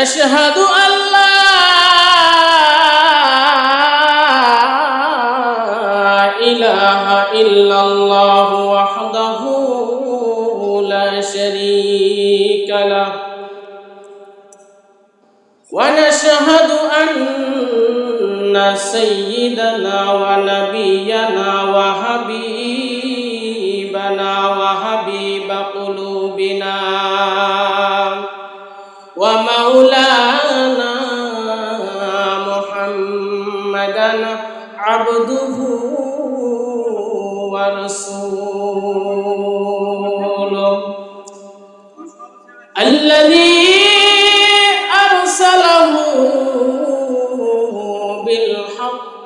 نشهد أن لا إله إلا الله وحده لا شريك له. ونشهد أن سيدنا ونبينا وحبيبنا وحبيب قلوبنا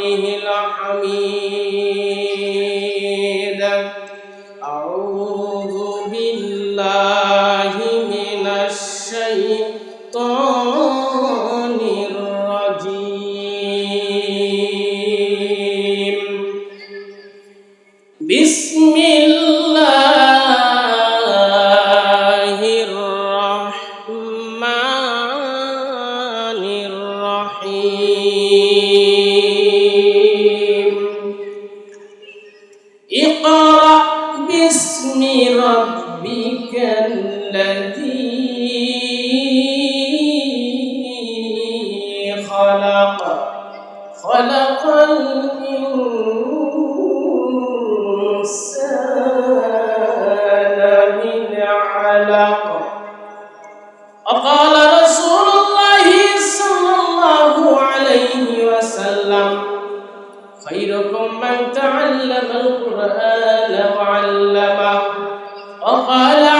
بقوله الحميد. من تعلم القرآن وعلمه. وقال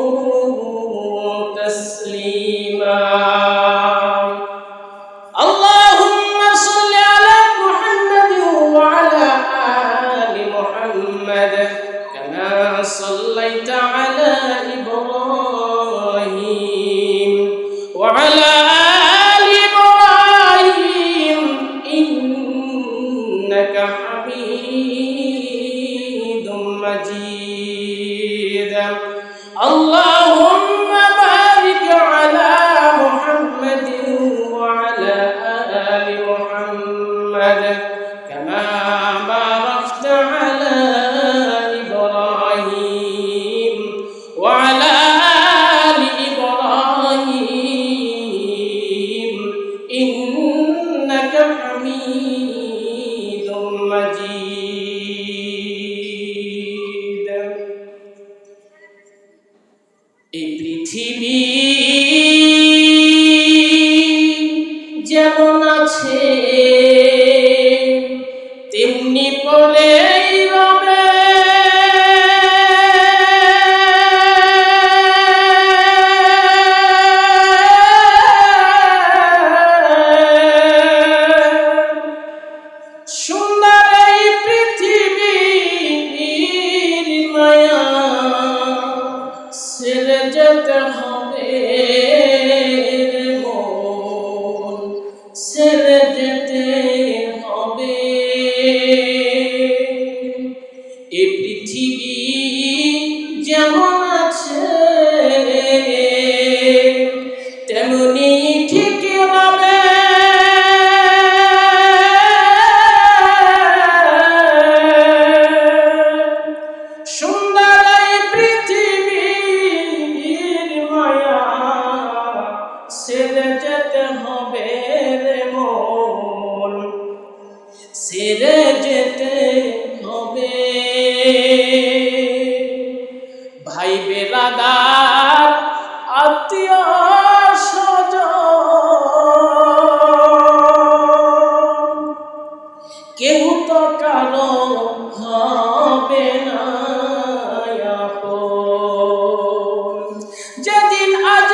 وعلى এই পৃথিবী এ পৃথিবী যেমন কেউ তো কারও হবে না। যেদিন আজ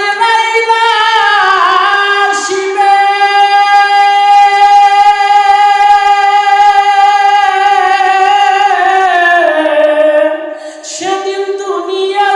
সেদিন দুনিয়া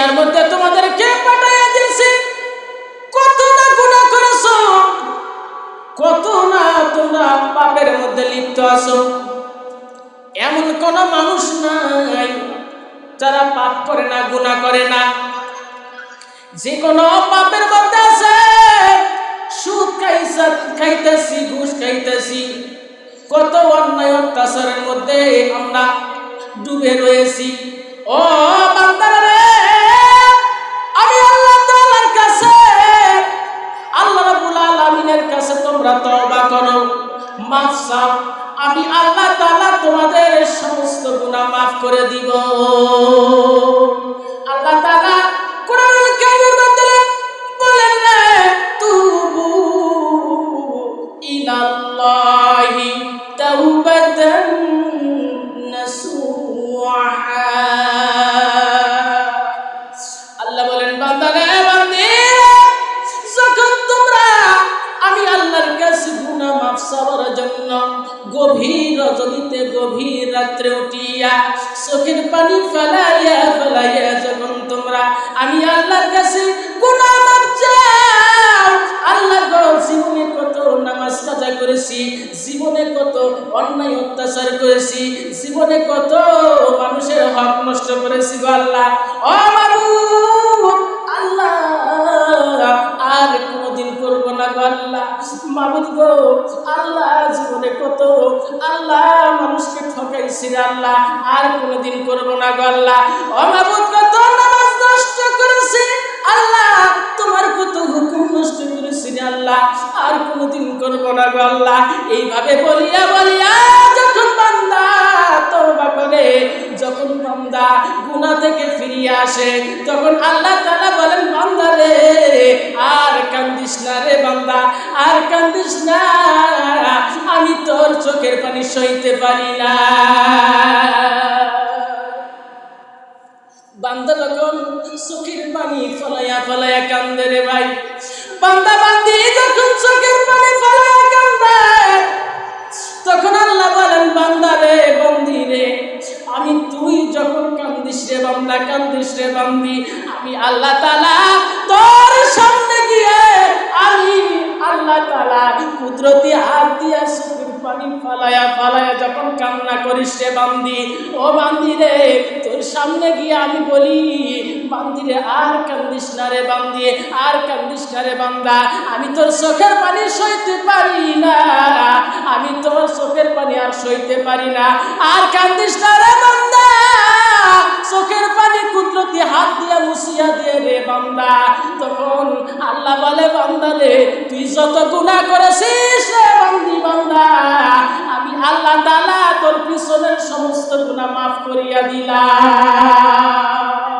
দুনিয়ার মধ্যে তোমাদের কে পাঠাইয়া দিয়েছে? কত না গুনাহ করেছ? কত না তোমরা পাপের মধ্যে লিপ্ত আছো? এমন কোন মানুষ নাই যারা পাপ করে না, গুনাহ করে না। যে কোনো পাপের মধ্যে আছে। সুদ খাইছা, খাইতেছি, ঘুষ খাইতেছি। কত অন্যায় অত্যাচারের মধ্যে আমরা ডুবে রয়েছি। ও করে দিব। রাত্রে উঠিয়া চোখের পানি ফেলাইয়া ফেলাইয়া যখন তোমরা, আমি আল্লাহর কাছে গুনাহ আল্লাহ জীবনে কত নামাজ কাজা করেছি, জীবনে কত অন্যায় অত্যাচার করেছি, জীবনে কত মানুষের হক নষ্ট করেছি আল্লাহ। ও আল্লাহ, আর কোনোদিন করব না গো আল্লাহ। ও মাবুদ কত নামাজ নষ্ট করেছি। আল্লাহ, তোমার কত হুকুম নষ্ট করেছি আল্লাহ। আর কোনোদিন করব না গো আল্লাহ। এইভাবে বলিয়া বলিয়া যখন বান্দা তওবা করে বান্দা গুনাহ থেকে ফিরিয়ে আসে। তখন আল্লাহ তাআলা বলেন, বান্দা রে, আর কান্দিস না রে বান্দা, আর কান্দিস না। আমি তোর চোখের পানি সইতে পারি না। বান্দা চোখের পানি ফলাইয়া ফলাইয়া কান্দে রে ভাই। বান্দা বান্দি যখন চোখের পানি ফলাইয়া কান্দে, তখন আল্লাহ বলেন, বান্দা রে, বন্দি রে আমি তুই যখন কান্দিস রে বান্দা, কান্দিস রে বান্দি, আমি আল্লাহ তালা তোর সামনে গিয়ে আমি আল্লাহ তালা কুদরতি হাত দিয়া চোখের পানি ফালায়া ফালায়া যখন কান্না করিস রে বান্দি, ও বান্দি রে সামনে গিয়ে আমি বলি বান্দিরে আর কান্দিস না রে বান্দি আর কান্দিস না রে বান্দা। আমি তোর চোখের পানি সইতে পারি না, আমি তোর চোখের পানি আর সইতে পারি না। আর কান্দিস না রে বান্দা। চোখের পানি কুদরতি হাত দিয়ে মুছিয়া দিয়ে রে বান্দা। তখন আল্লাহ বলে, বান্দা রে, তুই যত গুণা করেছিস রে বান্দি বান্দা, আমি আল্লাহ দালা তোর পিছনের সমস্ত গুণা মাফ করিয়া দিলাম।